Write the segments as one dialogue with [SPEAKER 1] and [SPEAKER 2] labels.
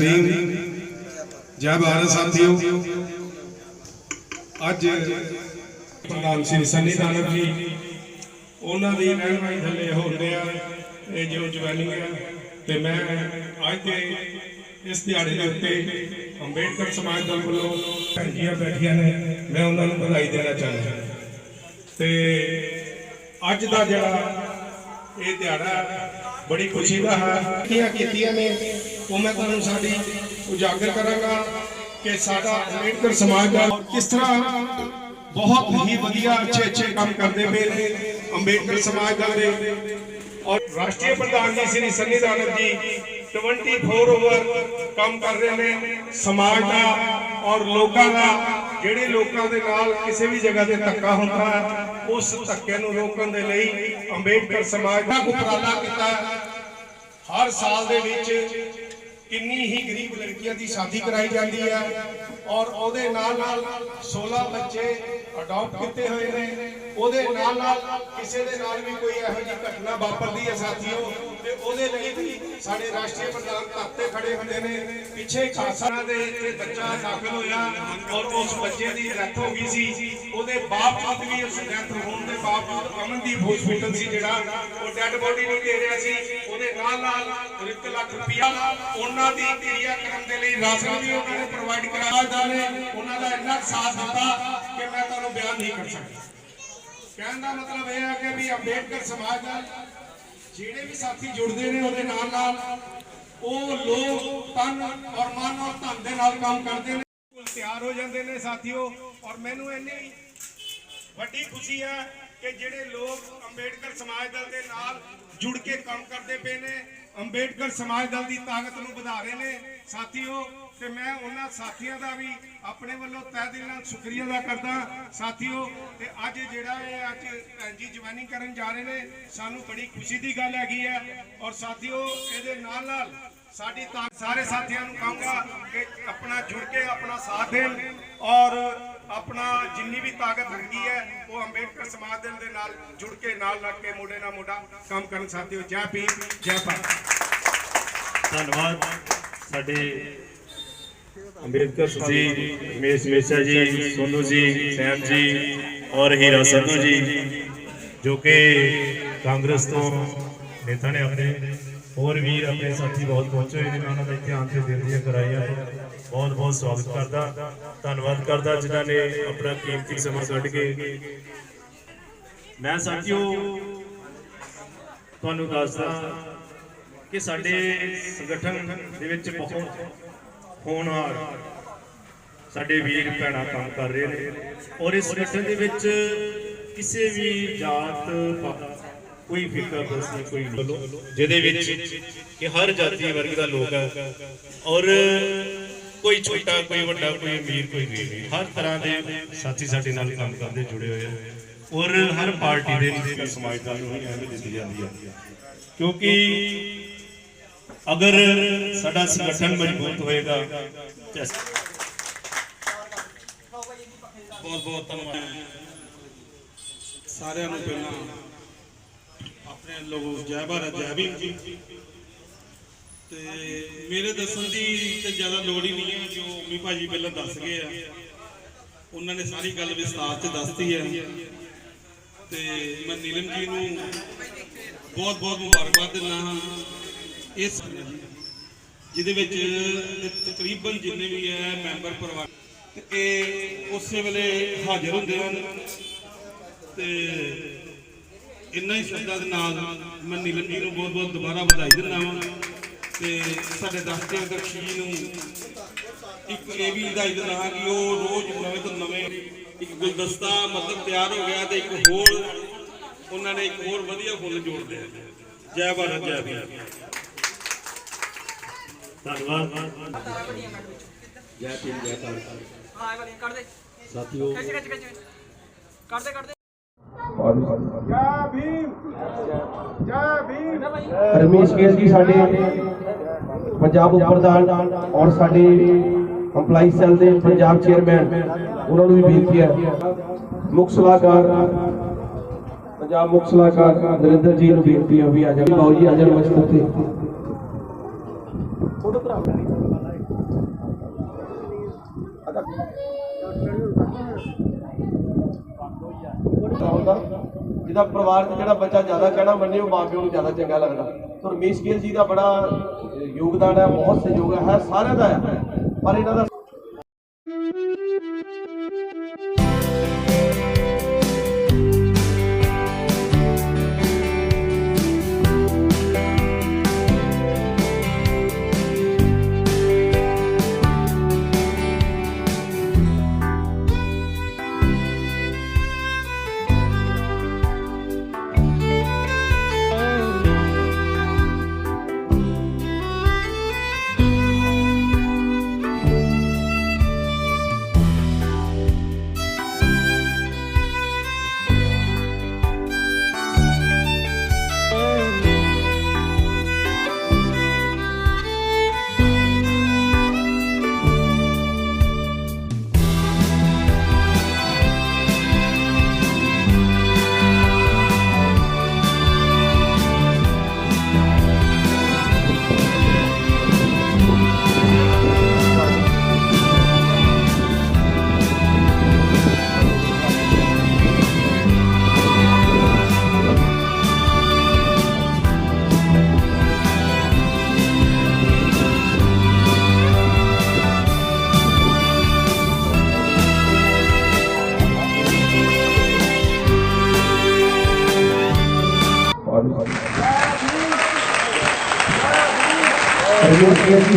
[SPEAKER 1] ਜੈ ਭੀਮ ਜੈ ਭਾਰਤ ਸਾਥੀਓ। ਅੱਜ ਪ੍ਰਧਾਨ ਸ੍ਰੀ ਸੰਨੀ ਦਾਨਵ ਜੀ, ਉਹਨਾਂ ਦੀ ਰਹਿਨਮਾਈ ਥੱਲੇ ਹੋ ਰਿਹਾ ਇਹ ਜੋ ਜਵਾਨੀ ਹੈ ਤੇ ਮੈਂ ਅੱਜ ਦੇ ਇਸ ਦਿਹਾੜੇ ਦੇ ਉੱਤੇ ਅੰਬੇਡਕਰ ਸਮਾਜ ਦਲ ਵੱਲੋਂ ਭੈਣਜੀਆਂ ਬੈਠੀਆਂ ਨੇ, ਮੈਂ ਉਹਨਾਂ ਨੂੰ ਵਧਾਈ ਦੇਣਾ ਚਾਹੁੰਦਾ ਤੇ ਅੱਜ ਦਾ ਜਿਹੜਾ ਇਹ ਦਿਹਾੜਾ ਬੜੀ ਖੁਸ਼ੀ ਦਾ ਹੈ। ਕੀਆਂ ਕੀਤੀਆਂ ਨੇ ਉਹ ਮੈਂ ਤੁਹਾਨੂੰ ਸਾਡੀ ਉਜਾਗਰ ਕਰਾਂਗਾ ਕਿ ਸਾਡਾ ਅੰਬੇਡਕਰ ਸਮਾਜ ਦਾ ਕਿਸ ਤਰ੍ਹਾਂ ਬਹੁਤ ਹੀ ਵਧੀਆ ਅੱਛੇ ਅੱਛੇ ਕੰਮ ਕਰਦੇ ਪਏ ਨੇ ਅੰਬੇਡਕਰ ਸਮਾਜ ਦਾ ਦੇ ਔਰ ਰਾਸ਼ਟਰੀ ਪ੍ਰਧਾਨ ਜੀ ਸ੍ਰੀ ਸੰਨੀ ਦਾਨਵ ਜੀ 24 ਓਵਰ ਕੰਮ ਕਰ ਰਹੇ ਨੇ ਸਮਾਜ ਦਾ ਔਰ ਲੋਕਾਂ ਦਾ। ਜਿਹੜੇ ਲੋਕਾਂ ਦੇ ਨਾਲ ਕਿਸੇ ਵੀ ਜਗ੍ਹਾ ਤੇ ਧੱਕਾ ਹੁੰਦਾ ਹੈ, ਉਸ ਧੱਕੇ ਨੂੰ ਰੋਕਣ ਦੇ ਲਈ ਅੰਬੇਡਕਰ ਸਮਾਜ ਦਾ ਉਪਰਾਲਾ ਕੀਤਾ। ਹਰ ਸਾਲ ਦੇ ਵਿੱਚ ਕਿੰਨੀ ਹੀ ਗਰੀਬ ਲੜਕੀਆਂ ਦੀ ਸ਼ਾਦੀ ਕਰਾਈ ਜਾਂਦੀ ਹੈ। ਔਰ ਉਹਦੇ ਨਾਲ ਨਾਲ 16 ਬੱਚੇ ਅਡਾਪਟ ਕੀਤੇ ਹੋਏ ਨੇ। ਉਹਦੇ ਨਾਲ ਨਾਲ ਕਿਸੇ ਦੇ ਨਾਲ ਵੀ ਕੋਈ ਇਹੋ ਜਿਹੀ ਘਟਨਾ ਵਾਪਰਦੀ ਹੈ ਸਾਥੀਓ, ਤੇ ਉਹਦੇ ਲਈ ਵੀ ਸਾਡੇ ਰਾਸ਼ਟਰੀ ਪ੍ਰਧਾਨ ਤਾਤੇ ਖੜੇ ਹੁੰਦੇ ਨੇ। ਪਿੱਛੇ ਖਾਸਾ ਦੇ ਇੱਥੇ ਬੱਚਾ ਦਾਖਲ ਹੋਇਆ ਔਰ ਉਸ ਬੱਚੇ ਦੀ ਡੈਥ ਹੋ ਗਈ ਸੀ। ਉਹਦੇ ਬਾਵਜੂਦ ਵੀ ਉਸ ਡੈਥ ਹੋਣ ਦੇ ਬਾਵਜੂਦ ਅਮਨਦੀਪ ਹਸਪੀਟਲ ਸੀ ਜਿਹੜਾ, ਉਹ ਡੈੱਡ ਬੋਡੀ ਨਹੀਂ ਦੇ ਰਿਹਾ ਸੀ। ਉਹਦੇ ਨਾਲ ਨਾਲ 1 ਲੱਖ ਰੁਪਇਆ ਉਹਨਾਂ ਦੀ ਕਿਰਿਆ ਕਰਨ ਦੇ ਲਈ ਰਾਸ਼ਨ ਵੀ ਉਹਨਾਂ ਨੇ ਪ੍ਰੋਵਾਈਡ ਕਰਾਇਆ। ਦਾ ਨੇ ਉਹਨਾਂ ਦਾ ਇੰਨਾ ਸਾਥ ਦਿੱਤਾ ਕਿ ਮੈਂ ਤੁਹਾਨੂੰ ਬਿਆਨ ਨਹੀਂ ਕਰ ਸਕਦਾ। ਕਹਿਣ ਦਾ ਮਤਲਬ ਇਹ ਹੈ ਕਿ ਵੀ ਅੰਬੇਡਕਰ ਸਮਾਜ ਨਾਲ ਜਿਹੜੇ ਵੀ ਸਾਥੀ ਜੁੜਦੇ ਨੇ ਉਹਦੇ ਨਾਲ ਨਾਲ ਉਹ ਲੋਕ ਤਨ ਔਰ ਮਨ ਔਰ ਧਨ ਦੇ ਨਾਲ ਕੰਮ ਕਰਦੇ ਨੇ ਤਿਆਰ ਹੋ ਜਾਂਦੇ ਨੇ ਸਾਥੀਓ। ਔਰ ਮੈਨੂੰ ਇੰਨੀ ਵੱਡੀ ਖੁਸ਼ੀ ਹੈ ਕਿ ਜਿਹੜੇ ਲੋਕ ਅੰਬੇਡਕਰ ਸਮਾਜ ਦਲ ਦੇ ਨਾਲ ਜੁੜ ਕੇ ਕੰਮ ਕਰਦੇ ਪਏ ਨੇ ਅੰਬੇਡਕਰ ਸਮਾਜ ਦਲ ਦੀ ਤਾਕਤ ਨੂੰ ਵਧਾ ਰਹੇ ਨੇ। ਸਾਥੀਓ, ਤੇ ਮੈਂ ਉਹਨਾਂ ਸਾਥੀਆਂ ਦਾ ਵੀ ਆਪਣੇ ਵੱਲੋਂ ਤਹਿ ਦਿਲ ਨਾਲ ਸ਼ੁਕਰੀਆ ਅਦਾ ਕਰਦਾ ਸਾਥੀਓ, ਤੇ ਅੱਜ ਜਿਹੜਾ ਇਹ ਅੱਜ ਭੈਣ ਜੀ ਜਵਾਨੀ ਕਰਨ ਜਾ ਰਹੇ ਨੇ, ਸਾਨੂੰ ਬੜੀ ਖੁਸ਼ੀ ਦੀ ਗੱਲ ਹੈਗੀ ਹੈ। ਔਰ ਸਾਥੀਓ, ਇਹਦੇ ਨਾਲ ਨਾਲ ਸਾਡੀ ਤਾਂ ਸਾਰੇ ਸਾਥੀਆਂ ਨੂੰ ਕਹਾਂਗਾ ਕਿ ਆਪਣਾ ਜੁੜ ਕੇ ਆਪਣਾ ਸਾਥ ਦੇਣ। ਔਰ ਆਪਣਾ ਜਿੰਨੀ ਵੀ ਤਾਕਤ ਹੈਗੀ ਹੈ, ਉਹ ਅੰਬੇਡਕਰ ਸਮਾਜ ਦੇ ਨਾਲ ਜੁੜ ਕੇ, ਨਾਲ ਲੱਗ ਕੇ ਮੋਢੇ ਨਾਲ ਮੋਢਾ ਕੰਮ ਕਰਨ ਸਾਥੀਓ, ਜੈ ਭੀਮ, ਜੈ ਭਾਰਤ।
[SPEAKER 2] ਧੰਨਵਾਦ ਸਾਡੇ ਅੰਬੇਦਕਰ ਜੀ, ਰਮੇਸ਼ ਮੇਸ਼ਾ ਜੀ, ਸੋਨੂ ਜੀ, ਸੈਮ ਜੀ ਔਰ ਹੀਰਾ ਸੰਧੂ ਜੀ, ਜੋ ਕਿ ਕਾਂਗਰਸ ਤੋਂ ਨੇਤਾ ਨੇ ਆਪਣੇ ਹੋਰ ਵੀਰ, ਆਪਣੇ ਸਾਥੀ ਬਹੁਤ ਪਹੁੰਚੇ ਹੋਏ ਨੇ, ਉਹਨਾਂ ਦਾ ਇੱਥੇ ਆਉਣ ਤੇ ਦਿਲ ਦੀਆਂ ਕਰਾਈਆਂ ਬਹੁਤ ਬਹੁਤ ਸਵਾਗਤ ਕਰਦਾ। ਧੰਨਵਾਦ ਕਰਦਾ ਜਿਨ੍ਹਾਂ ਨੇ ਆਪਣਾ ਕੀਮਤੀ ਸਮਾਂ ਕੱਢ ਕੇ। ਮੈਂ ਸਾਥੀਓ ਤੁਹਾਨੂੰ ਦੱਸਦਾ ਕਿ ਸਾਡੇ ਸੰਗਠਨ ਦੇ ਵਿੱਚ ਬਹੁਤ ਹੋਣਹਾਰ ਸਾਡੇ ਵੀਰ ਭੈਣਾਂ ਕੰਮ ਕਰ ਰਹੇ ਨੇ ਔਰ ਇਸ ਸੰਗਠਨ ਦੇ ਵਿੱਚ ਕਿਸੇ ਵੀ ਜਾਤ ਕੋਈ ਫਿਕਰ ਨਹੀਂ ਕੋਈ ਨਹੀਂ। ਜਿਹਦੇ ਵਿੱਚ ਕਿ ਹਰ ਜਾਤੀ ਵਰਗ ਦਾ ਲੋਕ ਹੈ। ਔਰ ਕੋਈ ਛੋਟਾ, ਕੋਈ ਵੱਡਾ, ਕੋਈ ਅਮੀਰ, ਕੋਈ ਗਰੀਬ ਹਰ ਤਰ੍ਹਾਂ ਦੇ ਸਾਥੀ ਸਾਡੇ ਨਾਲ ਕੰਮ ਕਰਦੇ, ਜੁੜੇ ਹੋਏ ਆ। ਔਰ ਹਰ ਪਾਰਟੀ ਦੇ ਅੰਬੇਡਕਰ ਸਮਾਜ ਨੂੰ ਹੀ ਅਹਿਮੀਅਤ ਦਿੱਤੀ ਜਾਂਦੀ ਹੈ ਕਿਉਂਕਿ ਅਗਰ ਸਾਡਾ ਸੰਗਠਨ ਮਜ਼ਬੂਤ ਹੋਏਗਾ,
[SPEAKER 3] ਬਹੁਤ ਬਹੁਤ ਧੰਨਵਾਦ। ਸਾਰਿਆਂ ਨੂੰ ਪਹਿਲਾਂ ਆਪਣੇ ਲੋਗੋ ਜੈ ਭਾਰਤ, ਜੈ ਭੀਮ ਜੀ। ਤੇ ਮੇਰੇ ਦੱਸਣ ਦੀ ਤੇ ਜ਼ਿਆਦਾ ਲੋੜ ਹੀ ਨਹੀਂ ਹੈ, ਜੋ ਮੀ ਭਾਜੀ ਪਹਿਲਾਂ ਦੱਸ ਗਏ ਆ। ਉਹਨਾਂ ਨੇ ਸਾਰੀ ਗੱਲ ਵਿਸਤਾਰ ਚ ਦੱਸਤੀ ਹੈ ਤੇ ਮੈਂ ਨੀਲਮ ਜੀ ਨੂੰ ਬਹੁਤ ਬਹੁਤ ਮੁਬਾਰਕਬਾਦ ਦਿੰਦਾ ਹਾਂ। ਇਸ ਜਿਹਦੇ ਵਿੱਚ ਤਕਰੀਬਨ ਜਿੰਨੇ ਵੀ ਹੈ ਮੈਂਬਰ ਪਰਿਵਾਰ ਤੇ ਇਹ ਉਸੇ ਵੇਲੇ ਹਾਜ਼ਰ ਹੁੰਦੇ ਹਨ। ਤੇ ਇੰਨਾ ਹੀ ਸ਼ਬਦਾਂ ਦੇ ਨਾਲ ਮੈਂ ਨੀਲਮ ਜੀ ਨੂੰ ਬਹੁਤ ਬਹੁਤ ਦੁਬਾਰਾ ਵਧਾਈ ਦਿੰਦਾ ਹਾਂ। ਤੇ ਸਾਡੇ ਦਸਤੇ ਦਰਸ਼ੀ ਜੀ ਨੂੰ ਇੱਕ ਇਹ ਵੀ ਵਧਾਈ ਦਿੰਦਾ ਹਾਂ ਕਿ ਉਹ ਰੋਜ਼ ਨਵੇਂ ਤੋਂ ਨਵੇਂ ਇੱਕ ਗੁਲਦਸਤਾ ਮਤਲਬ ਤਿਆਰ ਹੋ ਗਿਆ ਤੇ ਇੱਕ ਹੋਰ ਉਹਨਾਂ ਨੇ ਇੱਕ ਹੋਰ ਵਧੀਆ ਫੁੱਲ ਜੋੜਦੇ ਆ ਜੈ ਭਾਰਤ ਜੈ ਭੀਮ।
[SPEAKER 2] ਧੰਨਵਾਦ।
[SPEAKER 4] ਜੈ ਭੀਮ ਜੈ ਭਾਰਤ।
[SPEAKER 5] ਹਾਂ ਵਾਲੀ ਕਰ ਦੇ।
[SPEAKER 4] ਸਾਥੀਓ।
[SPEAKER 5] ਖਿੱਚ ਖਿੱਚ ਖਿੱਚ ਕਰ ਦੇ ਕਰ ਦੇ।
[SPEAKER 6] ਰਮੇਸ਼ ਕੇਸ ਜੀ ਸਾਡੇ ਪੰਜਾਬ ਉਪ ਪ੍ਰਧਾਨ ਔਰ ਸਾਡੇ ਕੰਪਲਾਈ ਸੈੱਲ ਦੇ ਪੰਜਾਬ ਚੇਅਰਮੈਨ ਉਹਨਾਂ ਨੂੰ ਵੀ ਬੇਨਤੀ ਹੈ। ਮੁੱਖ ਸਲਾਹਕਾਰ, ਪੰਜਾਬ ਮੁੱਖ ਸਲਾਹਕਾਰ ਨਰਿੰਦਰ ਜੀ ਨੂੰ ਬੇਨਤੀ ਹੈ ਵੀ ਆ ਜਾਣ। ਬਾਊ ਜੀ, ਆ ਜਾਣ ਮਸਤ ਤੇ।
[SPEAKER 7] ਹੁੰਦਾ ਜਿਹਦਾ ਪਰਿਵਾਰ 'ਚ ਜਿਹੜਾ ਬੱਚਾ ਜ਼ਿਆਦਾ ਕਹਿਣਾ ਮੰਨੇ, ਉਹ ਮਾਂ ਪਿਓ ਨੂੰ ਜ਼ਿਆਦਾ ਚੰਗਾ ਲੱਗਦਾ। ਰਮੇਸ਼ ਗਿੱਲ ਜੀ ਦਾ ਬੜਾ ਯੋਗਦਾਨ ਹੈ, ਬਹੁਤ ਸਹਿਯੋਗ ਹੈ, ਸਾਰਿਆਂ ਦਾ ਹੈ। ਪਰ ਇਹਨਾਂ ਦਾ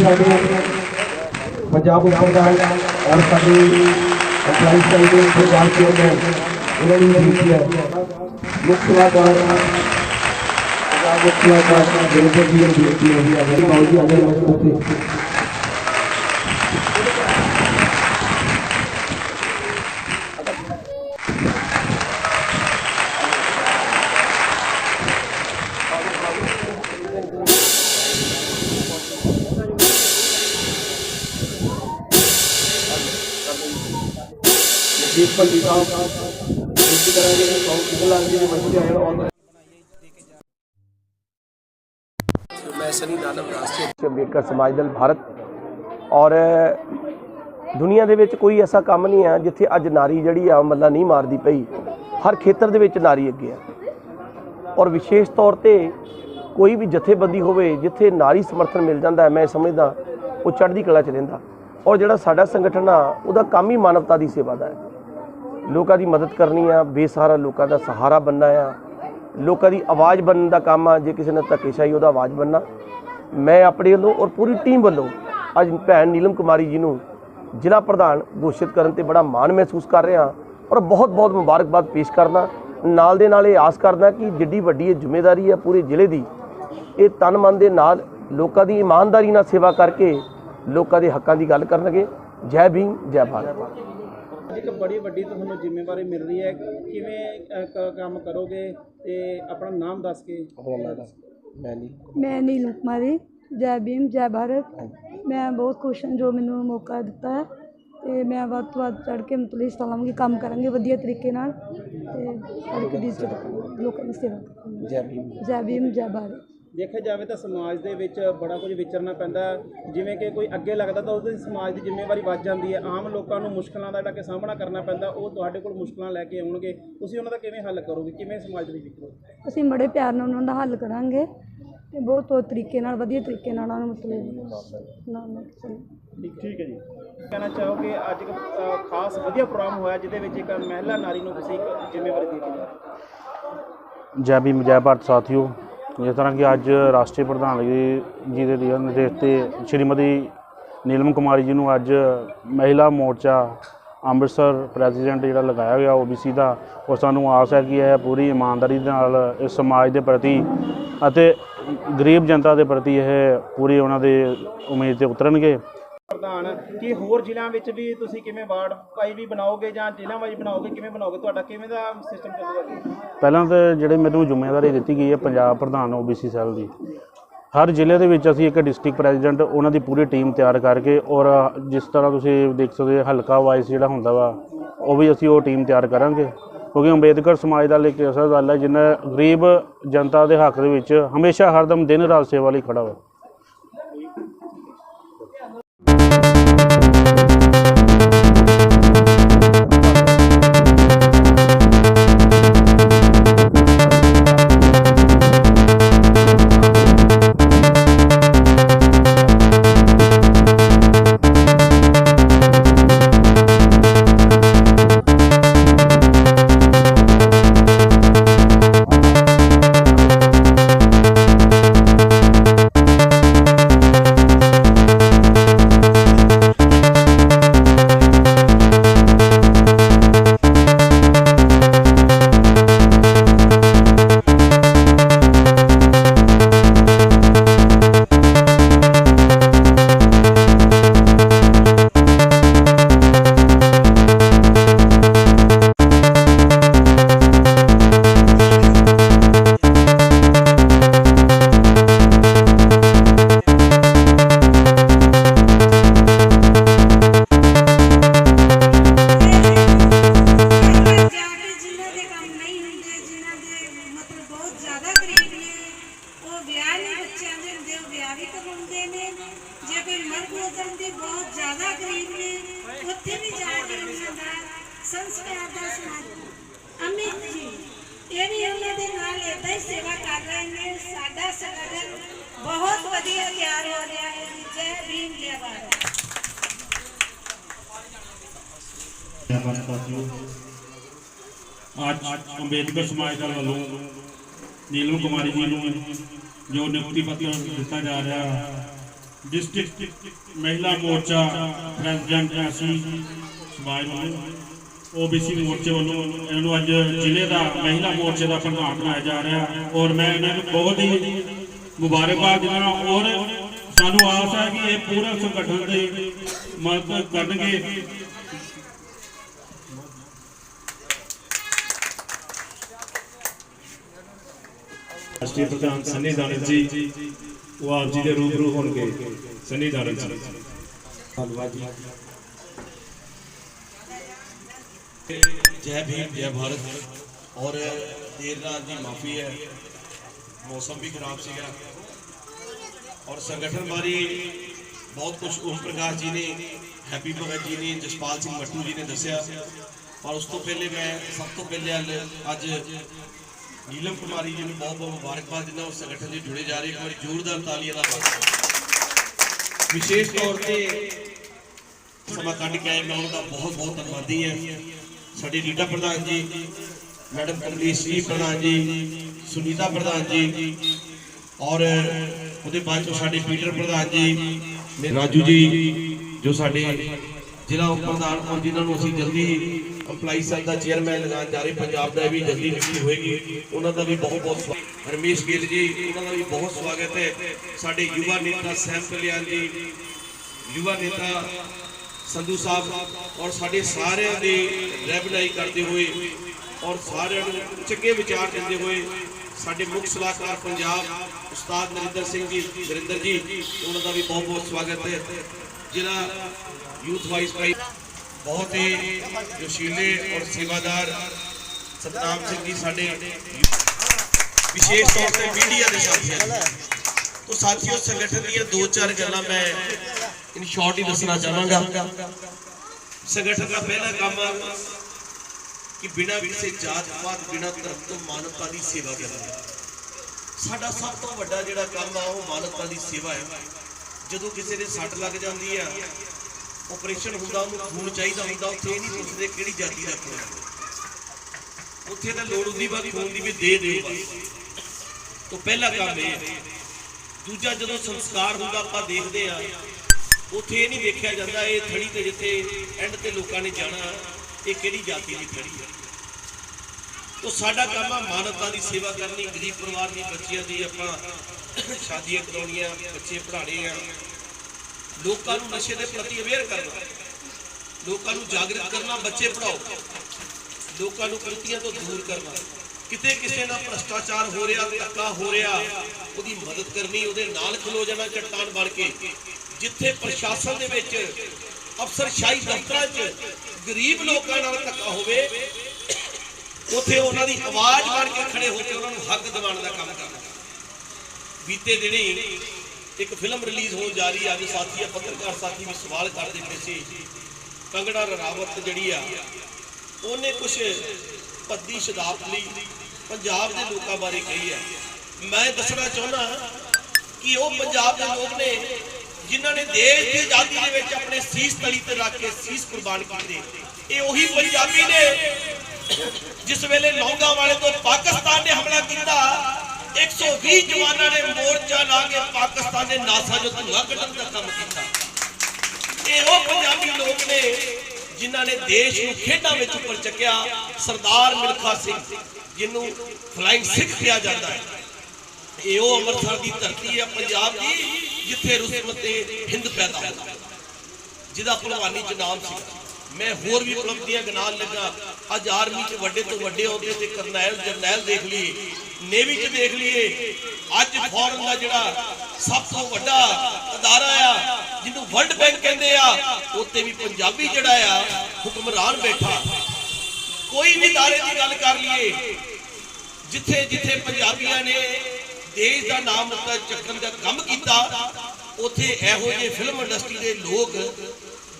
[SPEAKER 7] ਸਾਡੇ ਪੰਜਾਬ ਪ੍ਰਧਾਨ ਔਰ ਸਾਡੇ ਐਮਪਲਾਈ ਸੈਲ ਦੇ ਪੰਜਾਬ ਚੇਅਰਮੈਨ ਉਹਨਾਂ ਨੂੰ ਬੇਨਤੀ ਹੈ। ਮੁੱਖ ਸਲਾਹਕਾਰ ਪੰਜਾਬ ਮੁੱਖ ਸਲਾਹਕਾਰ ਗੁਰਪ੍ਰੀਤ ਜੀ ਨੂੰ ਬੇਨਤੀ ਹੈ। ਅਗਰ ਬਾਉ ਅਗਰ ਉੱਤੇ ਜੀਤ ਪੱਲੀ ਸਾਹਿਬ ਇਸੇ ਤਰ੍ਹਾਂ ਜਿਹੜੇ ਬਹੁਤ ਕਿਹਨ ਲੱਗਦੇ ਨੇ ਬੱਚੇ ਆਏ ਉਹਨਾਂ
[SPEAKER 8] मैं सनी दानव राष्ट्रीय
[SPEAKER 7] ਅੰਬੇਡਕਰ ਸਮਾਜ ਦਲ ਭਾਰਤ ਔਰ ਦੁਨੀਆ ਦੇ ਵਿੱਚ ਕੋਈ ਐਸਾ ਕੰਮ ਨਹੀਂ ਹੈ ਜਿੱਥੇ ਅੱਜ ਨਾਰੀ ਜਿਹੜੀ ਆ ਮੱਲਾ ਨਹੀਂ ਮਾਰਦੀ ਪਈ ਹਰ ਖੇਤਰ ਦੇ ਵਿੱਚ ਨਾਰੀ ਅੱਗੇ ਆ ਔਰ ਵਿਸ਼ੇਸ਼ ਤੌਰ ਤੇ ਕੋਈ ਵੀ ਜਥੇਬੰਦੀ ਹੋਵੇ ਜਿੱਥੇ ਨਾਰੀ ਸਮਰਥਨ ਮਿਲ ਜਾਂਦਾ ਹੈ ਮੈਂ ਸਮਝਦਾ ਉਹ ਚੜ੍ਹਦੀ ਕਲਾ ਚ ਰਹਿੰਦਾ ਔਰ ਜਿਹੜਾ ਸਾਡਾ ਸੰਗਠਨ ਆ ਉਹਦਾ ਕੰਮ ਹੀ ਮਾਨਵਤਾ ਦੀ ਸੇਵਾ ਦਾ ਹੈ ਲੋਕਾਂ ਦੀ ਮਦਦ ਕਰਨੀ ਆ, ਬੇਸਹਾਰਾ ਲੋਕਾਂ ਦਾ ਸਹਾਰਾ ਬਣਨਾ ਆ। ਲੋਕਾਂ ਦੀ ਆਵਾਜ਼ ਬਣਨ ਦਾ ਕੰਮ ਆ, ਜੇ ਕਿਸੇ ਨੇ ਧੱਕੇਸ਼ਾਹੀ ਉਹਦਾ ਆਵਾਜ਼ ਬਣਨਾ। ਮੈਂ ਆਪਣੇ ਵੱਲੋਂ ਔਰ ਪੂਰੀ ਟੀਮ ਵੱਲੋਂ ਅੱਜ ਭੈਣ ਨੀਲਮ ਕੁਮਾਰੀ ਜੀ ਨੂੰ ਜ਼ਿਲ੍ਹਾ ਪ੍ਰਧਾਨ ਘੋਸ਼ਿਤ ਕਰਨ ਤੇ ਬੜਾ ਮਾਣ ਮਹਿਸੂਸ ਕਰ ਰਿਹਾ ਔਰ ਬਹੁਤ ਬਹੁਤ ਮੁਬਾਰਕਬਾਦ ਪੇਸ਼ ਕਰਦਾ। ਨਾਲ ਦੇ ਨਾਲ ਇਹ ਆਸ ਕਰਦਾ ਕਿ ਜਿੱਡੀ ਵੱਡੀ ਇਹ ਜ਼ਿੰਮੇਵਾਰੀ ਹੈ ਪੂਰੇ ਜ਼ਿਲ੍ਹੇ ਦੀ, ਇਹ ਤਨ ਮਨ ਦੇ ਨਾਲ ਲੋਕਾਂ ਦੀ ਇਮਾਨਦਾਰੀ ਨਾਲ ਸੇਵਾ ਕਰਕੇ ਲੋਕਾਂ ਦੇ ਹੱਕਾਂ ਦੀ ਗੱਲ ਕਰਨਗੇ। ਜੈ ਭੀਮ, ਜੈ ਭਾਰਤ।
[SPEAKER 8] ਇੱਕ ਬੜੀ ਵੱਡੀ ਤੁਹਾਨੂੰ ਜ਼ਿੰਮੇਵਾਰੀ ਮਿਲ ਰਹੀ ਹੈ। ਕਿਵੇਂ ਕ- ਕੰਮ ਕਰੋਗੇ ਤੇ ਆਪਣਾ ਨਾਮ ਦੱਸ ਕੇ?
[SPEAKER 9] ਮੈਂ ਨੀਲਮ ਕੁਮਾਰੀ ਜੈ ਭੀਮ ਜੈ ਭਾਰਤ। ਮੈਂ ਬਹੁਤ ਖੁਸ਼ ਹਾਂ ਜੋ ਮੈਨੂੰ ਮੌਕਾ ਦਿੱਤਾ ਹੈ ਤੇ ਮੈਂ ਵੱਧ ਤੋਂ ਵੱਧ ਚੜ੍ਹ ਕੇ ਮਤਲਬ ਇਸ ਤਰ੍ਹਾਂ ਕਿ ਕੰਮ ਕਰਾਂਗੇ ਵਧੀਆ ਤਰੀਕੇ ਨਾਲ ਤੇ ਹਰ ਇੱਕ ਦੀ ਇੱਜ਼ਤ ਕਰਾਂਗੇ ਲੋਕਾਂ ਦੀ ਸੇਵਾ ਕਰਾਂਗੇ
[SPEAKER 7] ਜੈ ਭੀਮ।
[SPEAKER 9] ਜੈ ਭੀਮ ਜੈ ਭਾਰਤ।
[SPEAKER 8] ਦੇਖਿਆ ਜਾਵੇ ਤਾਂ ਸਮਾਜ ਦੇ ਵਿੱਚ ਬੜਾ ਕੁਝ ਵਿਚਰਨਾ ਪੈਂਦਾ ਹੈ। ਜਿਵੇਂ ਕਿ ਕੋਈ ਅੱਗੇ ਲੱਗਦਾ ਤਾਂ ਉਹਦੀ ਸਮਾਜ ਦੀ ਜ਼ਿੰਮੇਵਾਰੀ ਵੱਧ ਜਾਂਦੀ ਹੈ। ਆਮ ਲੋਕਾਂ ਨੂੰ ਮੁਸ਼ਕਲਾਂ ਦਾ ਜਿਹੜਾ ਕਿ ਸਾਹਮਣਾ ਕਰਨਾ ਪੈਂਦਾ ਉਹ ਤੁਹਾਡੇ ਕੋਲ ਮੁਸ਼ਕਲਾਂ ਲੈ ਕੇ ਆਉਣਗੇ। ਤੁਸੀਂ ਉਹਨਾਂ ਦਾ ਕਿਵੇਂ ਹੱਲ ਕਰੋਗੇ? ਕਿਵੇਂ ਸਮਾਜ ਦੇ ਵਿੱਚ ਵਿਚਰੋਗੇ
[SPEAKER 9] ਅਸੀਂ ਬੜੇ ਪਿਆਰ ਨਾਲ ਉਹਨਾਂ ਦਾ ਹੱਲ ਕਰਾਂਗੇ ਤੇ ਬਹੁਤ ਬਹੁਤ ਤਰੀਕੇ ਨਾਲ ਵਧੀਆ ਤਰੀਕੇ ਨਾਲ ਉਹਨਾਂ ਨੂੰ ਮਤਲਬ ਚੱਲਾਂਗੇ।
[SPEAKER 8] ਠੀਕ ਹੈ। ਜੀ। ਕਹਿਣਾ ਚਾਹੋਗੇ ਅੱਜ ਇੱਕ ਅ, ਖਾਸ ਵਧੀਆ ਪ੍ਰੋਗਰਾਮ ਹੋਇਆ ਜਿਹਦੇ ਵਿੱਚ ਇੱਕ ਮਹਿਲਾ ਨਾਰੀ ਨੂੰ ਤੁਸੀਂ ਇੱਕ ਜ਼ਿੰਮੇਵਾਰੀ ਦੇ ਦਿੱਤੀ
[SPEAKER 10] ਜੈ ਭੀਮ ਜੈ ਭਾਰਤ ਸਾਥੀਓ। ਜਿਸ ਤਰ੍ਹਾਂ ਕਿ ਅੱਜ ਰਾਸ਼ਟਰੀ ਪ੍ਰਧਾਨ ਜੀ ਜੀ ਦੇ ਦਿਸ਼ਾ ਨਿਰਦੇਸ਼ ਤੇ ਸ਼੍ਰੀਮਤੀ ਨੀਲਮ ਕੁਮਾਰੀ ਜੀ ਨੂੰ ਅੱਜ ਮਹਿਲਾ ਮੋਰਚਾ ਅੰਮ੍ਰਿਤਸਰ ਪ੍ਰੈਜ਼ੀਡੈਂਟ ਜਿਹੜਾ ਲਗਾਇਆ ਗਿਆ ਓਬੀਸੀ ਦਾ, ਉਹ ਸਾਨੂੰ ਆਸ ਹੈ ਕਿ ਇਹ ਪੂਰੀ ਇਮਾਨਦਾਰੀ ਦੇ ਨਾਲ ਇਸ ਸਮਾਜ ਦੇ ਪ੍ਰਤੀ ਅਤੇ ਗਰੀਬ ਜਨਤਾ ਦੇ ਪ੍ਰਤੀ ਇਹ ਪੂਰੀ ਉਹਨਾਂ ਦੇ ਉਮੀਦ ਤੇ ਉਤਰਨਗੇ।
[SPEAKER 8] ਪ੍ਰਧਾਨ ਕੀ ਹੋਰ ਜ਼ਿਲ੍ਹਿਆਂ ਵਿੱਚ ਵੀ ਤੁਸੀਂ ਕਿਵੇਂ ਵਾਰਡ ਪਾਈ ਵੀ ਬਣਾਓਗੇ ਜਾਂ ਜ਼ਿਲ੍ਹਾ ਵਾਈਜ਼ ਬਣਾਓਗੇ, ਕਿਵੇਂ ਬਣਾਓਗੇ? ਤੁਹਾਡਾ ਕਿਵੇਂ ਦਾ ਸਿਸਟਮ ਚੱਲੂਗਾ
[SPEAKER 10] ਪਹਿਲਾਂ ਤਾਂ ਜਿਹੜੇ ਮੈਨੂੰ ਜ਼ਿੰਮੇਵਾਰੀ ਦਿੱਤੀ ਗਈ ਹੈ ਪੰਜਾਬ ਪ੍ਰਧਾਨ ਓਬੀਸੀ ਸੈੱਲ ਦੀ। ਹਰ ਜ਼ਿਲ੍ਹੇ ਦੇ ਵਿੱਚ ਅਸੀਂ ਇੱਕ ਡਿਸਟ੍ਰਿਕਟ ਪ੍ਰੈਜ਼ੀਡੈਂਟ ਉਹਨਾਂ ਦੀ ਪੂਰੀ ਟੀਮ ਤਿਆਰ ਕਰਕੇ ਔਰ ਜਿਸ ਤਰ੍ਹਾਂ ਤੁਸੀਂ ਦੇਖ ਸਕਦੇ ਹੋ ਹਲਕਾ ਵਾਈਜ਼ ਜਿਹੜਾ ਹੁੰਦਾ ਵਾ, ਉਹ ਵੀ ਅਸੀਂ ਉਹ ਟੀਮ ਤਿਆਰ ਕਰਾਂਗੇ। ਕਿਉਂਕਿ ਅੰਬੇਦਕਰ ਸਮਾਜ ਦਾ ਇੱਕ ਐਸਾ ਗੱਲ ਹੈ ਜਿਹਨੇ ਗਰੀਬ ਜਨਤਾ ਦੇ ਹੱਕ ਦੇ ਵਿੱਚ ਹਮੇਸ਼ਾ ਹਰਦਮ ਦਿਨ ਰਾਤ ਸੇਵਾ ਲਈ ਖੜਾ ਵਾ।
[SPEAKER 11] Thank you ਵੀ ਜਾ ਕੇ ਉਹਨਾਂ ਦਾ ਸੰਸਕਾਰ ਦਾ ਸਮਾਜ ਅਮਿਤ ਜੀ ਇਹ ਵੀ ਉਹਨਾਂ ਦੇ ਨਾਲ ਏਦਾਂ ਹੀ ਸੇਵਾ ਕਰ ਰਹੇ ਨੇ ਸਾਡਾ ਸੰਗਠਨ ਬਹੁਤ ਵਧੀਆ ਤਿਆਰ ਹੋ ਰਿਹਾ ਹੈ ਜੀ ਜੈ ਭੀਮ ਜੈ ਭਾਰਤ
[SPEAKER 12] ਅੱਜ ਅੰਬੇਦਕਰ ਸਮਾਜ ਦਲ ਵੱਲੋਂ ਨੀਲਮ ਕੁਮਾਰੀ ਸਮਾਜ ਵੱਲੋਂ ਓਬੀਸੀ ਮੋਰਚੇ ਵੱਲੋਂ ਇਹਨਾਂ ਨੂੰ ਅੱਜ ਜ਼ਿਲ੍ਹੇ ਦਾ ਮਹਿਲਾ ਮੋਰਚੇ ਦਾ ਪ੍ਰਧਾਨ ਬਣਾਇਆ ਜਾ ਰਿਹਾ ਔਰ ਮੈਂ ਇਹਨਾਂ ਨੂੰ ਬਹੁਤ ਹੀ ਮੁਬਾਰਕਬਾਦ ਦਿੰਦਾ ਔਰ ਸਾਨੂੰ ਆਸ ਹੈ ਕਿ ਇਹ ਪੂਰਾ ਸੰਗਠਨ ਦੇ ਮਦਦ ਕਰਨਗੇ।
[SPEAKER 1] ਰਾਸ਼ਟਰੀ ਪ੍ਰਧਾਨ ਸੰਨੀ ਦਾਨਵ ਜੀ ਉਹ ਆਪ ਜੀ ਦੇ ਰੂਬਰੂ ਹੋਣਗੇ। ਸੰਨੀ ਦਾਨਵ ਜੀ। ਧੰਨਵਾਦ ਜੀ।
[SPEAKER 7] ਜੈ ਭੀਮ, ਜੈ ਭਾਰਤ। ਔਰ ਦੇਰ ਰਾਤ ਦੀ ਮਾਫੀ ਹੈ। ਮੌਸਮ ਵੀ ਖਰਾਬ ਸੀਗਾ। ਔਰ ਸੰਗਠਨ ਬਾਰੇ ਬਹੁਤ ਕੁਝ ਓਮ ਪ੍ਰਕਾਸ਼ ਜੀ ਨੇ, ਹੈਪੀ ਭਗਤ ਜੀ ਨੇ, ਜਸਪਾਲ ਸਿੰਘ ਮੱਟੂ ਜੀ ਨੇ ਦੱਸਿਆ। ਔਰ ਉਸ ਤੋਂ ਪਹਿਲੇ ਮੈਂ, ਸਭ ਤੋਂ ਪਹਿਲੇ ਅੱਜ ਨੀਲਮ ਕੁਮਾਰੀ ਜੀ ਨੂੰ ਬਹੁਤ ਬਹੁਤ ਮੁਬਾਰਕਬਾਦ ਦਿੰਦਾ ਉਸ ਸੰਗਠਨ ਦੇ ਜੁੜੇ ਜਾ ਰਹੇ ਇੱਕ ਵਾਰੀ ਜ਼ੋਰਦਾਰ ਤਾਲੀਆਂ ਦਾ ਵਿਸ਼ੇਸ਼ ਤੌਰ ਤੇ ਸਮਾਂ ਕੱਢ ਕੇ ਆਏ, ਮੈਂ ਉਹਨਾਂ ਦਾ ਬਹੁਤ ਬਹੁਤ ਧੰਨਵਾਦੀ ਹਾਂ। ਸਾਡੇ ਲੀਡਾ ਪ੍ਰਧਾਨ ਜੀ, ਮੈਡਮ ਕਮਲੇਸ਼ ਜੀ ਪ੍ਰਧਾਨ ਜੀ, ਸੁਨੀਤਾ ਪ੍ਰਧਾਨ ਜੀ ਔਰ ਉਹਦੇ ਬਾਅਦ ਚੋਂ ਸਾਡੇ ਪੀਟਰ ਪ੍ਰਧਾਨ ਜੀ ਰਾਜੂ ਜੀ, ਜੋ ਸਾਡੇ ਜ਼ਿਲ੍ਹਾ ਉਪ ਪ੍ਰਧਾਨ ਔਰ ਜਿਨ੍ਹਾਂ ਨੂੰ ਅਸੀਂ ਜਲਦੀ ਅੰਪਲਾਈ ਸੈੱਲ ਦਾ ਚੇਅਰਮੈਨ ਲਗਾਉਣ ਜਾ ਰਹੇ ਪੰਜਾਬ ਦਾ, ਇਹ ਵੀ ਜਲਦੀ ਨਿਯੁਕਤੀ ਹੋਏਗੀ। ਉਹਨਾਂ ਦਾ ਵੀ ਬਹੁਤ ਬਹੁਤ ਸਵਾਗਤ ਰਮੇਸ਼ ਗਿੱਲ ਜੀ, ਉਹਨਾਂ ਦਾ ਵੀ ਬਹੁਤ ਸਵਾਗਤ ਹੈ। ਸਾਡੇ ਯੁਵਾ ਨੇਤਾ ਸੈਮ ਕਲਿਆਣ ਜੀ, ਯੁਵਾ ਨੇਤਾ ਸੰਧੂ ਸਾਹਿਬ ਔਰ ਸਾਡੇ ਸਾਰਿਆਂ ਦੀ ਰਹਿਬਰਾਈ ਕਰਦੇ ਹੋਏ ਔਰ ਸਾਰਿਆਂ ਨੂੰ ਚੰਗੇ ਵਿਚਾਰ ਦਿੰਦੇ ਹੋਏ ਸਾਡੇ ਮੁੱਖ ਸਲਾਹਕਾਰ ਪੰਜਾਬ ਉਸਤਾਦ ਨਰਿੰਦਰ ਸਿੰਘ ਜੀ, ਨਰਿੰਦਰ ਜੀ, ਉਹਨਾਂ ਦਾ ਵੀ ਬਹੁਤ ਬਹੁਤ ਸਵਾਗਤ ਹੈ। ਜਿਹੜਾ ਯੂਥ ਵਾਈਸ ਪ੍ਰਾਈਜ਼ ਬਹੁਤ ਹੀ ਜੋਸ਼ੀਲੇ ਔਰ ਸੇਵਾਦਾਰ ਸਤਨਾਮ ਸਿੰਘ ਜੀ ਸਾਡੇ ਵਿਸ਼ੇਸ਼ ਤੌਰ ਤੇ ਮੀਡੀਆ ਦੇ ਸਾਥੀਆਂ ਤੋਂ ਸਾਥੀਓ, ਸੰਗਠਨ ਦੀਆਂ ਦੋ ਚਾਰ ਗੱਲਾਂ ਮੈਂ ਇਨ ਸ਼ਾਰਟ ਹੀ ਦੱਸਣਾ ਚਾਹਾਂਗਾ। ਸੰਗਠਨ ਦਾ ਪਹਿਲਾ ਕੰਮ ਕਿ ਬਿਨਾਂ ਕਿਸੇ ਜਾਤ ਪਾਤ, ਬਿਨਾਂ ਧਰਮ ਤੋਂ ਮਾਨਵਤਾ ਦੀ ਸੇਵਾ ਕਰਨਾ। ਸਾਡਾ ਸਭ ਤੋਂ ਵੱਡਾ ਜਿਹੜਾ ਕੰਮ ਆ, ਉਹ ਮਾਨਵਤਾ ਦੀ ਸੇਵਾ ਹੈ ਜਦੋਂ ਕਿਸੇ ਦੇ ਸੱਟ ਲੱਗ ਜਾਂਦੀ ਆ ਆਪਰੇਸ਼ਨ ਹੁੰਦਾ, ਉਹਨੂੰ ਖੂਨ ਚਾਹੀਦਾ ਹੁੰਦਾ, ਉੱਥੇ ਇਹ ਨਹੀਂ ਪੁੱਛਦੇ ਕਿਹੜੀ ਜਾਤੀ ਦਾ ਖੂਨ ਉੱਥੇ ਤਾਂ ਲੋੜ ਹੁੰਦੀ ਬਸ ਖੂਨ ਦੀ ਵੀ ਦੇ ਦਿਓ ਬਸ। ਤੋਂ ਪਹਿਲਾ ਕੰਮ ਇਹ ਦੂਜਾ ਜਦੋਂ ਸੰਸਕਾਰ ਹੁੰਦਾ, ਆਪਾਂ ਦੇਖਦੇ ਆ ਉੱਥੇ ਇਹ ਨਹੀਂ ਦੇਖਿਆ ਜਾਂਦਾ ਇਹ ਥੜੀ ਤੇ ਜਿੱਥੇ ਐਂਡ ਤੇ ਲੋਕਾਂ ਨੇ ਜਾਣਾ, ਇਹ ਕਿਹੜੀ ਜਾਤੀ ਦੀ ਥੜੀ ਹੈ ਤੋ ਸਾਡਾ ਕੰਮ ਆ ਮਾਨਵਤਾ ਦੀ ਸੇਵਾ ਕਰਨੀ, ਗਰੀਬ ਪਰਿਵਾਰ ਦੀ, ਬੱਚਿਆਂ ਦੀ, ਆਪਾਂ ਸ਼ਾਦੀਆਂ ਕਰਾਉਣੀਆਂ, ਬੱਚੇ ਪੜ੍ਹਾਣੇ ਆ। ਲੋਕਾਂ ਨੂੰ ਨਸ਼ੇ ਦੇ ਪ੍ਰਤੀ ਅਵੇਅਰ ਕਰਨਾ, ਲੋਕਾਂ ਨੂੰ ਜਾਗਰਤ ਕਰਨਾ, ਬੱਚੇ ਪੜਾਓ ਲੋਕਾਂ ਨੂੰ ਕੁਰੀਤੀਆਂ ਤੋਂ ਦੂਰ ਕਰਨਾ। ਕਿਤੇ ਕਿਸੇ ਨਾਲ ਭ੍ਰਸ਼ਟਾਚਾਰ ਹੋ ਰਿਹਾ, ਧੱਕਾ ਹੋ ਰਿਹਾ, ਉਹਦੀ ਮਦਦ ਕਰਨੀ, ਉਹਦੇ ਨਾਲ ਖਲੋ ਜਾਣਾ, ਚੱਟਾਨ ਬਣ ਕੇ। ਜਿੱਥੇ ਪ੍ਰਸ਼ਾਸਨ ਦੇ ਵਿੱਚ ਅਫਸਰਸ਼ਾਹੀ ਦਫ਼ਤਰਾਂ 'ਚ ਗਰੀਬ ਲੋਕਾਂ ਨਾਲ ਧੱਕਾ ਹੋਵੇ, ਉੱਥੇ ਉਹਨਾਂ ਦੀ ਆਵਾਜ਼ ਬਣ ਕੇ ਖੜੇ ਹੋ ਕੇ ਉਹਨਾਂ ਨੂੰ ਹੱਕ ਦਿਵਾਉਣ ਦਾ ਕੰਮ ਕਰਦਾ ਬੀਤੇ ਦਿਨੀ ਇੱਕ ਫਿਲਮ ਰਿਲੀਜ਼ ਹੋਣ ਜਾ ਰਹੀ ਹੈ ਅੱਜ ਸਾਥੀ ਆ, ਪੱਤਰਕਾਰ ਸਾਥੀ ਵੀ ਸਵਾਲ ਕਰਦੇ ਪਏ ਸੀ। ਕੰਗੜਾ ਰਣਾਵਤ ਜਿਹੜੀ ਆ, ਉਹਨੇ ਕੁਝ ਪੱਦੀ ਸ਼ਦਾਬਤ ਪੰਜਾਬ ਦੇ ਲੋਕਾਂ ਬਾਰੇ ਕਹੀ ਹੈ ਮੈਂ ਦੱਸਣਾ ਚਾਹੁੰਦਾ ਕਿ ਉਹ ਪੰਜਾਬ ਦੇ ਲੋਕ ਨੇ ਜਿਨ੍ਹਾਂ ਨੇ ਦੇਸ਼ ਦੀ ਆਜ਼ਾਦੀ ਦੇ ਵਿੱਚ ਆਪਣੇ ਸੀਸ ਤਲੀ ਤੇ ਰੱਖ ਕੇ ਸੀਸ ਕੁਰਬਾਨ ਕੀਤੇ। ਇਹ ਉਹੀ ਪੰਜਾਬੀ ਨੇ ਜਿਸ ਵੇਲੇ ਲੌਂਗਾ ਵਾਲੇ ਤੋਂ ਪਾਕਿਸਤਾਨ ਨੇ ਹਮਲਾ ਕੀਤਾ 120 ਜਵਾਨਾਂ ਨੇ ਮੋਰਚਾ ਲਾ ਕੇ ਪਾਕਿਸਤਾਨ ਦੇ ਨਾਸਾ ਜੋ ਧੂਆ ਕੱਢਣ ਦਾ ਕੰਮ ਕੀਤਾ। ਇਹ ਉਹ ਪੰਜਾਬੀ ਲੋਕ ਨੇ ਜਿਨ੍ਹਾਂ ਨੇ ਦੇਸ਼ ਨੂੰ ਖੇਡਾਂ ਵਿੱਚ ਉੱਪਰ ਚੱਕਿਆ, ਸਰਦਾਰ ਮਿਲਖਾ ਸਿੰਘ, ਜਿਹਨੂੰ ਫਲਾਈਂਗ ਸਿੱਖ ਕਿਹਾ ਜਾਂਦਾ ਹੈ। ਇਹ ਉਹ ਅੰਮ੍ਰਿਤਸਰ ਦੀ ਧਰਤੀ ਹੈ, ਪੰਜਾਬ ਦੀ। ਜਿੱਥੇ ਰੁਸਮਤ ਤੇ ਹਿੰਦ ਪੈਦਾ ਹੋਇਆ ਜਿਹਦਾ ਭਲਵਾਨੀ ਚ ਨਾਮ ਸੀ। ਮੈਂ ਹੋਰ ਵੀ ਉਪਲਬਧੀਆਂ ਗਿਣਾਉਣ ਲੱਗਾ। ਅੱਜ ਆਰਮੀ ਚ ਵੱਡੇ ਤੋਂ ਵੱਡੇ ਅਹੁਦੇ ਤੇ ਕਰਨੈਲ ਜਰਨੈਲ ਦੇਖ ਲਈਏ, ਨੇਵੀ ਚ ਦੇਖ ਲਈਏ, ਅੱਜ ਫੌਰਨ ਦਾ ਜਿਹੜਾ ਸਭ ਤੋਂ ਵੱਡਾ ਅਦਾਰਾ ਆ, ਜਿਹਨੂੰ ਵਰਲਡ ਬੈਂਕ ਕਹਿੰਦੇ ਆ ਉੱਤੇ ਵੀ ਪੰਜਾਬੀ ਜਿਹੜਾ ਆ, ਹੁਕਮਰਾਨ ਬੈਠਾ। ਕੋਈ ਵੀ ਅਦਾਰੇ ਦੀ ਗੱਲ ਕਰ ਲਈਏ ਜਿੱਥੇ ਜਿੱਥੇ ਪੰਜਾਬੀਆਂ ਨੇ ਦੇਸ਼ ਦਾ ਨਾਮ ਉੱਤੇ ਚੱਕਣ ਦਾ ਕੰਮ ਕੀਤਾ, ਉੱਥੇ ਇਹੋ ਜਿਹੇ ਫਿਲਮ ਇੰਡਸਟਰੀ ਦੇ ਲੋਕ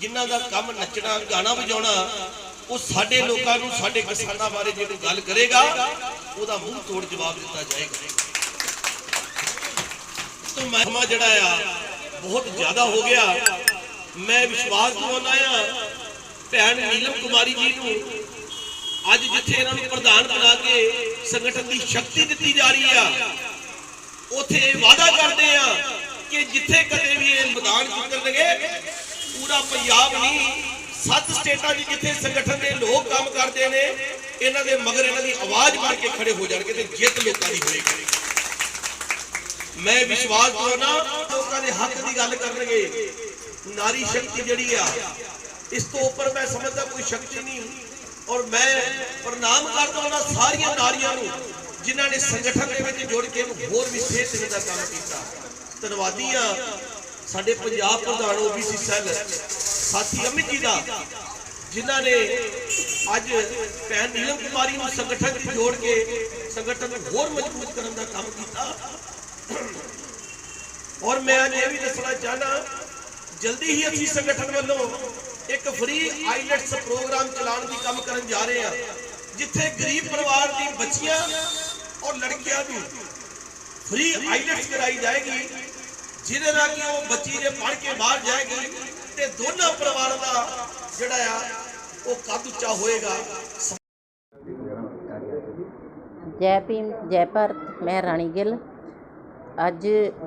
[SPEAKER 7] ਜਿਨ੍ਹਾਂ ਦਾ ਕੰਮ ਨੱਚਣਾ, ਗਾਣਾ ਵਜਾਉਣਾ, ਉਹ ਸਾਡੇ ਲੋਕਾਂ ਨੂੰ, ਸਾਡੇ ਕਿਸਾਨਾਂ ਬਾਰੇ ਜੇ ਗੱਲ ਕਰੇਗਾ, ਉਹਦਾ ਮੂੰਹ ਤੋੜ ਜਵਾਬ ਦਿੱਤਾ ਜਾਏਗਾ। ਤੋਂ ਮਹਿਮਾ ਜਿਹੜਾ ਆ, ਬਹੁਤ ਜ਼ਿਆਦਾ ਹੋ ਗਿਆ। ਮੈਂ ਵਿਸ਼ਵਾਸ ਦਿਵਾਉਂਦਾ ਆ, ਭੈਣ ਨੀਲਮ ਕੁਮਾਰੀ ਜੀ ਨੂੰ, ਅੱਜ ਜਿੱਥੇ ਇਹਨਾਂ ਨੂੰ ਪ੍ਰਧਾਨ ਬਣਾ ਕੇ ਸੰਗਠਨ ਦੀ ਸ਼ਕਤੀ ਦਿੱਤੀ ਜਾ ਰਹੀ ਆ ਉਥੇ ਵਾਅਦਾ ਕਰਦੇ ਆ ਕਿ ਜਿੱਥੇ ਕਦੇ ਵੀ ਇਹ ਮੈਦਾਨ ਜਿੱਤਣਗੇ ਪੂਰਾ ਪੰਜਾਬ ਨਹੀਂ, ਸੱਤ ਸਟੇਟਾਂ 'ਚ ਜਿੱਥੇ ਸੰਗਠਨ ਦੇ ਲੋਕ ਕੰਮ ਕਰਦੇ ਨੇ, ਇਹਨਾਂ ਦੇ ਮਗਰ ਇਹਨਾਂ ਦੀ ਆਵਾਜ਼ ਬਣ ਕੇ ਖੜੇ ਹੋ ਜਾਣਗੇ ਤੇ ਜਿੱਤ ਲੋਕਾਂ ਦੀ ਹੋਏਗੀ। ਮੈਂ ਵਿਸ਼ਵਾਸ ਦਿਵਾਉਣਾ, ਲੋਕਾਂ ਦੇ ਹੱਕ ਦੀ ਗੱਲ ਕਰਨਗੇ। ਨਾਰੀ ਸ਼ਕਤੀ ਜਿਹੜੀ ਆ, ਇਸ ਤੋਂ ਉੱਪਰ ਮੈਂ ਸਮਝਦਾ ਕੋਈ ਸ਼ਕਤੀ ਨਹੀਂ। ਔਰ ਮੈਂ ਪ੍ਰਣਾਮ ਕਰਦਾ ਉਹਨਾਂ ਸਾਰੀਆਂ ਨਾਰੀਆਂ ਨੂੰ ਜਿਨ੍ਹਾਂ ਨੇ ਸੰਗਠਨ ਦੇ ਵਿੱਚ ਜੁੜ ਕੇ ਹੋਰ ਵੀ ਸਿਹਤ ਦੇਣ ਦਾ ਕੰਮ ਕੀਤਾ। ਧੰਨਵਾਦੀ ਆ ਸਾਡੇ ਪੰਜਾਬ ਪ੍ਰਧਾਨ ਓਬੀਸੀ ਸੈੱਲ, ਸਾਥੀ ਅਮਿਤ ਜੀ ਦਾ, ਜਿਨ੍ਹਾਂ ਨੇ ਅੱਜ ਭੈਣ ਨੀਲਮ ਕੁਮਾਰੀ ਨੂੰ ਸੰਗਠਨ 'ਚ ਜੋੜ ਕੇ ਸੰਗਠਨ ਨੂੰ ਹੋਰ ਮਜ਼ਬੂਤ ਕਰਨ ਦਾ ਕੰਮ ਕੀਤਾ। ਔਰ ਮੈਂ ਅੱਜ ਇਹ ਵੀ ਦੱਸਣਾ ਚਾਹਨਾ ਜਲਦੀ ਹੀ ਅਸੀਂ ਸੰਗਠਨ ਵੱਲੋਂ ਇੱਕ ਫ੍ਰੀ ਆਈਲੈਟਸ ਪ੍ਰੋਗਰਾਮ ਚਲਾਉਣ ਦੀ ਕੰਮ ਕਰਨ ਜਾ ਰਹੇ ਹਾਂ, ਜਿੱਥੇ ਗਰੀਬ ਪਰਿਵਾਰ ਦੀ ਬੱਚੀਆਂ ਔਰ ਲੜਕੀਆਂ ਨੂੰ ਫ੍ਰੀ ਆਈਲੈਟਸ ਕਰਾਈ ਜਾਏਗੀ, ਜਿਹਦੇ ਨਾਲ ਕਿ ਉਹ ਬੱਚੀ ਜੇ ਪੜ੍ਹ ਕੇ ਬਾਹਰ ਜਾਏਗੀ ਤੇ ਦੋਨਾਂ ਪਰਿਵਾਰਾਂ ਦਾ ਜਿਹੜਾ ਆ, ਉਹ ਕੱਦ ਉੱਚਾ ਹੋਏਗਾ।
[SPEAKER 13] ਜੈ ਭੀਮ, ਜੈ ਭਾਰਤ, ਮੈਂ ਰਾਣੀ ਗਿੱਲ। ਅੱਜ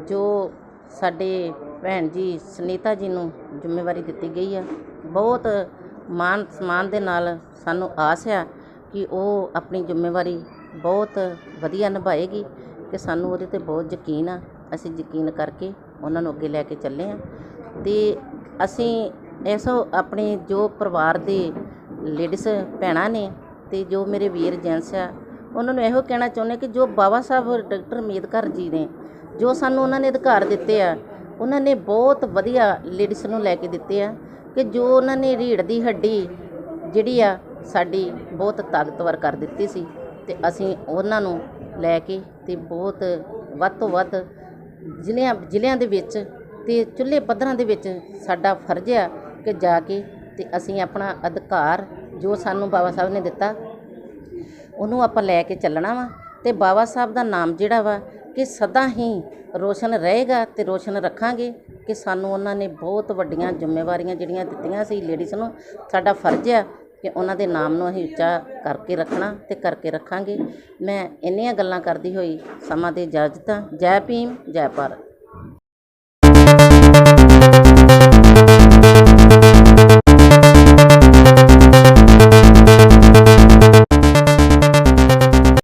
[SPEAKER 13] ਜੋ ਸਾਡੇ ਭੈਣ ਜੀ ਸੁਨੀਤਾ ਜੀ ਨੂੰ ਜ਼ਿੰਮੇਵਾਰੀ ਦਿੱਤੀ ਗਈ ਆ, ਬਹੁਤ ਮਾਨ ਸਨਮਾਨ ਦੇ ਨਾਲ ਸਾਨੂੰ ਆਸ ਆ ਕਿ ਉਹ ਆਪਣੀ ਜ਼ਿੰਮੇਵਾਰੀ ਬਹੁਤ ਵਧੀਆ ਨਿਭਾਏਗੀ ਕਿ ਸਾਨੂੰ ਉਹਦੇ ਤੇ ਬਹੁਤ ਯਕੀਨ ਆ। ਅਸੀਂ ਯਕੀਨ ਕਰਕੇ ਉਹਨਾਂ ਨੂੰ ਅੱਗੇ ਲੈ ਕੇ ਚੱਲੇ ਹਾਂ ਅਤੇ ਅਸੀਂ ਇਸ ਆਪਣੇ ਜੋ ਪਰਿਵਾਰ ਦੇ ਲੇਡੀਜ਼ ਭੈਣਾਂ ਨੇ ਅਤੇ ਜੋ ਮੇਰੇ ਵੀਰ ਜੈਂਟਸ ਆ, ਉਹਨਾਂ ਨੂੰ ਇਹੋ ਕਹਿਣਾ ਚਾਹੁੰਦੇ ਕਿ ਜੋ ਬਾਬਾ ਸਾਹਿਬ ਡਾਕਟਰ ਅੰਬੇਦਕਰ ਜੀ ਨੇ, ਜੋ ਸਾਨੂੰ ਉਹਨਾਂ ਨੇ ਅਧਿਕਾਰ ਦਿੱਤੇ ਆ, ਉਹਨਾਂ ਨੇ ਬਹੁਤ ਵਧੀਆ ਲੇਡੀਜ਼ ਨੂੰ ਲੈ ਕੇ ਦਿੱਤੇ ਆ ਕਿ ਜੋ ਉਹਨਾਂ ਨੇ ਰੀੜ ਦੀ ਹੱਡੀ ਜਿਹੜੀ ਆ, ਸਾਡੀ ਬਹੁਤ ਤਾਕਤਵਰ ਕਰ ਦਿੱਤੀ ਸੀ। ਅਤੇ ਅਸੀਂ ਉਹਨਾਂ ਨੂੰ ਲੈ ਕੇ ਅਤੇ ਬਹੁਤ ਵੱਧ ਤੋਂ ਵੱਧ ਜ਼ਿਲ੍ਹਿਆਂ ਜ਼ਿਲ੍ਹਿਆਂ ਦੇ ਵਿੱਚ ਅਤੇ ਚੁੱਲ੍ਹੇ ਪੱਧਰਾਂ ਦੇ ਵਿੱਚ ਸਾਡਾ ਫਰਜ਼ ਆ ਕਿ ਜਾ ਕੇ ਅਤੇ ਅਸੀਂ ਆਪਣਾ ਅਧਿਕਾਰ ਜੋ ਸਾਨੂੰ ਬਾਬਾ ਸਾਹਿਬ ਨੇ ਦਿੱਤਾ, ਉਹਨੂੰ ਆਪਾਂ ਲੈ ਕੇ ਚੱਲਣਾ ਵਾ। ਅਤੇ ਬਾਬਾ ਸਾਹਿਬ ਦਾ ਨਾਮ ਜਿਹੜਾ ਵਾ ਕਿ ਸਦਾ ਹੀ ਰੋਸ਼ਨ ਰਹੇਗਾ ਅਤੇ ਰੋਸ਼ਨ ਰੱਖਾਂਗੇ ਕਿ ਸਾਨੂੰ ਉਹਨਾਂ ਨੇ ਬਹੁਤ ਵੱਡੀਆਂ ਜ਼ਿੰਮੇਵਾਰੀਆਂ ਜਿਹੜੀਆਂ ਦਿੱਤੀਆਂ ਸੀ ਲੇਡੀਜ਼ ਨੂੰ, ਸਾਡਾ ਫਰਜ਼ ਆ ਕਿ ਉਹਨਾਂ ਦੇ ਨਾਮ ਨੂੰ ਅਸੀਂ ਉੱਚਾ ਕਰਕੇ ਰੱਖਣਾ ਅਤੇ ਕਰਕੇ ਰੱਖਾਂਗੇ। ਮੈਂ ਇੰਨੀਆਂ ਗੱਲਾਂ ਕਰਦੀ ਹੋਈ ਸਮਾਂ ਦੇ ਇਜਾਜ਼ਤਾਂ ਜੈ ਭੀਮ, ਜੈ ਭਾਰਤ।